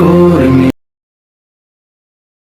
কো